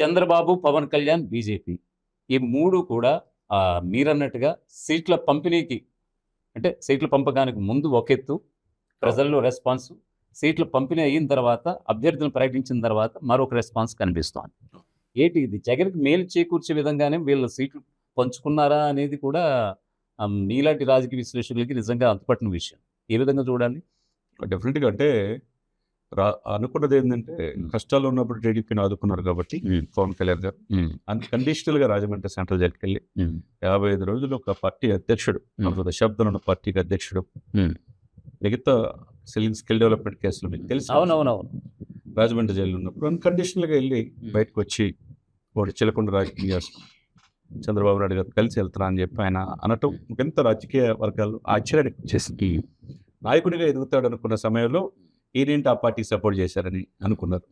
Chandrababu Pawan Kalyan BJP. ఈ మూడు కూడా మీరన్నట్టుగా సీట్ల పంపిణీకి అంటే సీట్ల పంపకానికి ముందు ఒక ఎత్తు ప్రజల్లో రెస్పాన్స్ సీట్లు పంపిణీ అయిన తర్వాత అభ్యర్థులను ప్రకటించిన తర్వాత మరొక రెస్పాన్స్ కనిపిస్తోంది. ఏంటి ఇది జగన్కి మేలు చేకూర్చే విధంగానే వీళ్ళు సీట్లు పంచుకున్నారా అనేది కూడా ఆ, నీలాంటి రాజకీయ విశ్లేషకులకి నిజంగా అంతుపట్టిన విషయం. ఏ విధంగా చూడాలి? డెఫినెట్గా అంటే రా అనుకున్నది ఏంటంటే. కష్టాలు ఉన్నప్పుడు టీడీపీని ఆదుకున్నారు కాబట్టి పవన్ కళ్యాణ్ గారు అన్కండిషనల్గా రాజమండ్రి సెంట్రల్ జైలుకి వెళ్ళి యాభై ఐదు రోజులు ఒక పార్టీ అధ్యక్షుడు. ఒక దశాబ్దంలో ఉన్న పార్టీకి అధ్యక్షుడు. మిగతా స్కిల్ స్కిల్ డెవలప్మెంట్ కేసులు మీకు తెలిసి అవునవునవును. రాజమండ్రి జైలు ఉన్నప్పుడు అన్కండిషనల్గా వెళ్ళి బయటకు వచ్చి ఒకటి చిలకొండ రాజకీయ చంద్రబాబు నాయుడు గారు కలిసి వెళ్తున్నా అని చెప్పి ఆయన అనటం ఎంత రాజకీయ వర్గాలు ఆశ్చర్యానికి వచ్చేసింది. నాయకుడిగా ఎదుగుతాడు అనుకున్న సమయంలో ఈయనేంటి ఆ పార్టీకి సపోర్ట్ చేశారని అనుకున్నారు.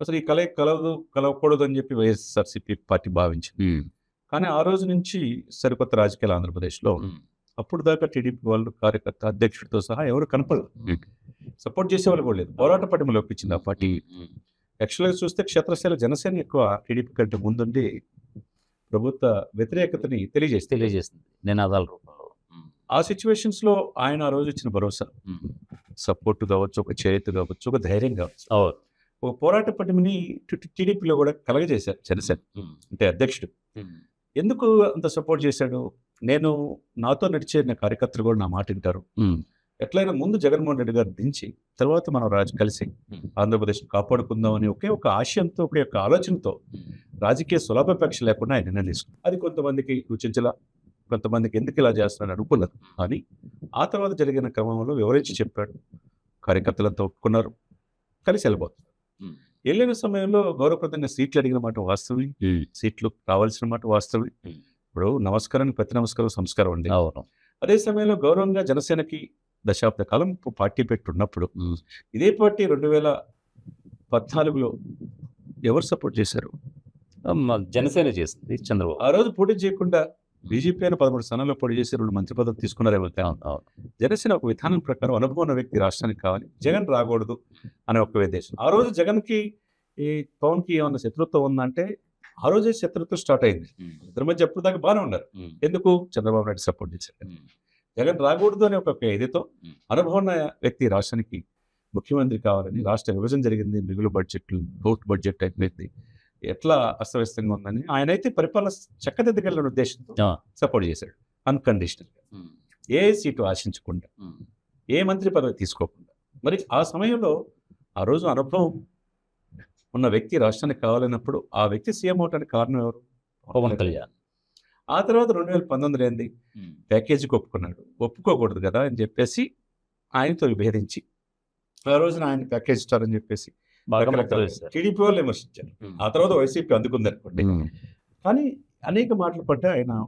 అసలు ఈ కలయిక కలవదు కలవకూడదు అని చెప్పి వైఎస్ఆర్సీపీ పార్టీ భావించింది. కానీ ఆ రోజు నుంచి సరికొత్త రాజకీయాలు ఆంధ్రప్రదేశ్లో అప్పుడు దాకా టీడీపీ వాళ్ళు కార్యకర్త అధ్యక్షుడితో సహా ఎవరు కనపడదు సపోర్ట్ చేసేవాళ్ళు కూడా లేదు. పోరాట పటిమలోకి ఇచ్చింది ఆ పార్టీ. యాక్చువల్గా చూస్తే క్షేత్రస్థాయిలో జనసేన ఎక్కువ టీడీపీ కంటే ముందుండి ప్రభుత్వ వ్యతిరేకతని తెలియజేస్తే తెలియజేస్తుంది నినాదాల రూపంలో. ఆ సిచ్యువేషన్స్లో ఆయన ఆ రోజు ఇచ్చిన భరోసా. సపోర్ట్ కావచ్చు ఒక చేతి కావచ్చు ఒక ధైర్యం కావచ్చు. అవును. ఒక పోరాట పటిమని టీడీపీలో కూడా కలగజేశారు జనసేన అంటే అధ్యక్షుడు. ఎందుకు అంత సపోర్ట్ చేశాడు? నేను నాతో నడిచే నా కార్యకర్తలు కూడా నా మాట వింటారు. ఎట్లయినా ముందు జగన్మోహన్ రెడ్డి గారు దించి తర్వాత మనం రాజు కలిసి ఆంధ్రప్రదేశ్ కాపాడుకుందాం అని ఒకే ఒక ఆశయంతో ఒక యొక్క ఆలోచనతో రాజకీయ సులభపేక్ష లేకుండా ఆయన నిర్ణయం అది కొంతమందికి రుచించలా కొంతమందికి ఎందుకు ఇలా చేస్తున్నాడు అనుకున్నారు కానీ ఆ తర్వాత జరిగిన క్రమంలో వివరించి చెప్పాడు. కార్యకర్తలంతా ఒప్పుకున్నారు. కలిసి Hmm. వెళ్ళిన సమయంలో గౌరవప్రదంగా సీట్లు అడిగిన మాట వాస్తవమే. సీట్లు రావాల్సిన మాట వాస్తవమే. Hmm. ఇప్పుడు నమస్కారానికి ప్రతి నమస్కారం సంస్కారం అండి. అవును. అదే సమయంలో గౌరవంగా జనసేనకి దశాబ్ద కాలం పార్టీ పెట్టున్నప్పుడు. ఇదే పార్టీ రెండు వేల పద్నాలుగులో ఎవరు సపోర్ట్ చేశారు? జనసేన చేసింది చంద్రబాబు. ఆ రోజు పోటీ చేయకుండా బీజేపీ అయిన పదమూడు స్థానాల్లో పోటీ చేసి రెండు మంత్రి అవును అవును జనసేన ఒక విధానం ప్రకారం అనుభవం ఉన్న వ్యక్తి రాష్ట్రానికి కావాలి జగన్ రాకూడదు అనే ఒక ఉద్దేశం. ఆ రోజు జగన్కి ఈ పవన్కి ఏమన్నా శత్రుత్వం ఉందంటే ఆ రోజే శత్రుత్వం స్టార్ట్ అయింది. ఇద్దరి మధ్య ఎప్పుడు దాకా బాగానే ఉన్నారు. ఎందుకు? చంద్రబాబు నాయుడు సపోర్ట్ చేశారు. జగన్ రాకూడదు అనే ఒక ఇదితో. అనుభవం ఉన్న వ్యక్తి రాష్ట్రానికి ముఖ్యమంత్రి కావాలని రాష్ట్ర విభజన జరిగింది. మిగులు బడ్జెట్లు లోటు బడ్జెట్ అయిపోయింది. ఎట్లా అస్తవ్యస్తంగా ఉందని ఆయన అయితే పరిపాలన చక్కదిద్దగలిగిన ఉద్దేశంతో. సపోర్ట్ చేశాడు అన్కండిషనల్ ఏ సీటు ఆశించకుండా ఏ మంత్రి పదవి తీసుకోకుండా. మరి ఆ సమయంలో ఆ రోజు అనుభవం ఉన్న వ్యక్తి రాష్ట్రానికి కావాలన్నప్పుడు ఆ వ్యక్తి సీఎం అవడానికి కారణం ఎవరు? పవన్ కళ్యాణ్. ఆ తర్వాత రెండు వేల పంతొమ్మిది ఏంది? ప్యాకేజీకి ఒప్పుకున్నాడు. ఒప్పుకోకూడదు కదా అని చెప్పేసి ఆయనతో విభేదించి ఆ రోజున ఆయన ప్యాకేజ్ ఇస్తారని చెప్పేసి బాగా. టీడీపీ వాళ్ళు విమర్శించారు. ఆ తర్వాత వైసీపీ అందుకుంది అనుకోండి కానీ అనేక మాటలు పడ్డా ఆయన